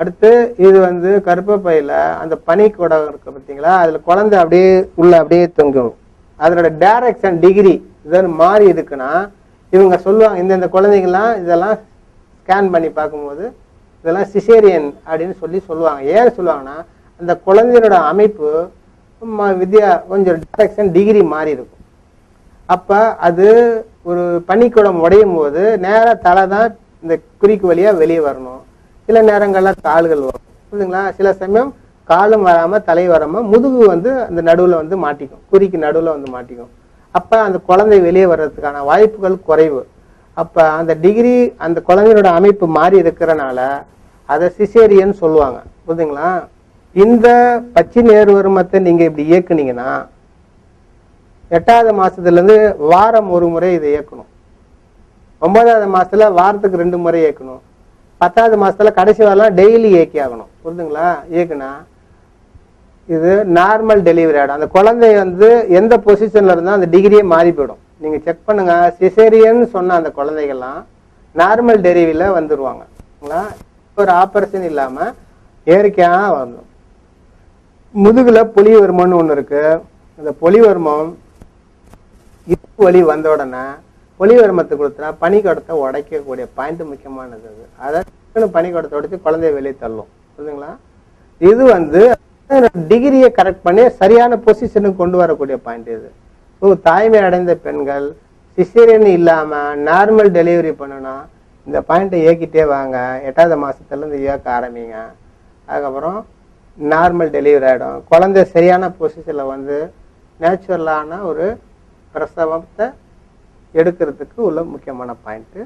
அடுத்து இது வந்து கருப்பப்பையில அந்த பனி குடம் இருக்கு பார்த்தீங்களா அதுல குழந்தை அப்படியே உள்ள அப்படியே தொங்கும். அதனோட டைரக்ஷன் டிகிரி இதெல்லாம் மாறி இருக்குன்னா இவங்க சொல்லுவாங்க இந்தந்த குழந்தைங்கலாம் இதெல்லாம் ஸ்கேன் பண்ணி பார்க்கும்போது இதெல்லாம் சிசேரியன் அப்படின்னு சொல்லி சொல்லுவாங்க. ஏன் சொல்லுவாங்கன்னா அந்த குழந்தையோட அமைப்பு ம- வித்யா கொஞ்சம் டைரக்ஷன் டிகிரி மாறி இருக்கும். அப்போ அது ஒரு பனிக்குடம் உடையும் போது நேராக தலை தான் இந்த குறிக்கு வழியாக வெளியே வரணும். சில நேரங்கள்ல கால்கள் வரும். புரியுதுங்களா? சில சமயம் காலும் வராம தலை வராம முதுகு வந்து அந்த நடுவுல வந்து மாட்டிக்கும். குறிக்கு நடுவுல வந்து மாட்டிக்கும். அப்ப அந்த குழந்தை வெளியே வர்றதுக்கான வாய்ப்புகள் குறைவு. அப்ப அந்த டிகிரி அந்த குழந்தையோட அமைப்பு மாறி இருக்கிறனால அதை சிசேரியன்னு சொல்லுவாங்க. புரியுதுங்களா? இந்த பச்சை நேர் வருமத்தை நீங்க இப்படி இயக்குனீங்கன்னா எட்டாவது மாசத்துல இருந்து வாரம் ஒரு முறை இதை இயக்கணும். ஒன்பதாவது மாசத்துல வாரத்துக்கு ரெண்டு முறை இயக்கணும். பத்தாவது மாசத்துல கடைசி வரலாம் டெய்லி ஏக்கி ஆகணும். புரியுதுங்களா ஏக்குனா இது நார்மல் டெலிவரி ஆகிடும் அந்த குழந்தை வந்து எந்த பொசிஷன்ல இருந்தால் அந்த டிகிரியே மாறி போயிடும். நீங்க செக் பண்ணுங்க. சிசேரியன் சொன்ன அந்த குழந்தைகள்லாம் நார்மல் டெலிவரியில வந்துருவாங்க. ஒரு ஆபரேஷன் இல்லாம இயற்கையா வரணும் முதுகுல பொலிவர்மம்னு ஒன்று இருக்கு. அந்த பொலிவர்மம் இப்பு வலி வந்த உடனே பொலிவர்மத்தை கொடுத்தா பனிக்கடத்தை உடைக்கக்கூடிய பாயிண்ட் முக்கியமானது அது. அதை பனிக்கடத்தை உடைச்சு குழந்தைய வெளியே தள்ளும். புரியுதுங்களா இது வந்து டிகிரியை கரெக்ட் பண்ணி சரியான பொசிஷனுக்கு கொண்டு வரக்கூடிய பாயிண்ட் இது. தாய்மை அடைந்த பெண்கள் சிசேரியன் இல்லாமல் நார்மல் டெலிவரி பண்ணுனா இந்த பாயிண்ட்டை ஏக்கிட்டே வாங்க. எட்டாவது மாதத்துலேருந்து இயக்க ஆரம்பிங்க. அதுக்கப்புறம் நார்மல் டெலிவரி ஆகிடும் குழந்தை சரியான பொசிஷனில் வந்து நேச்சுரலான ஒரு பிரசவத்தை எடுக்கிறதுக்கு உள்ள முக்கியமான பாயிண்ட்டு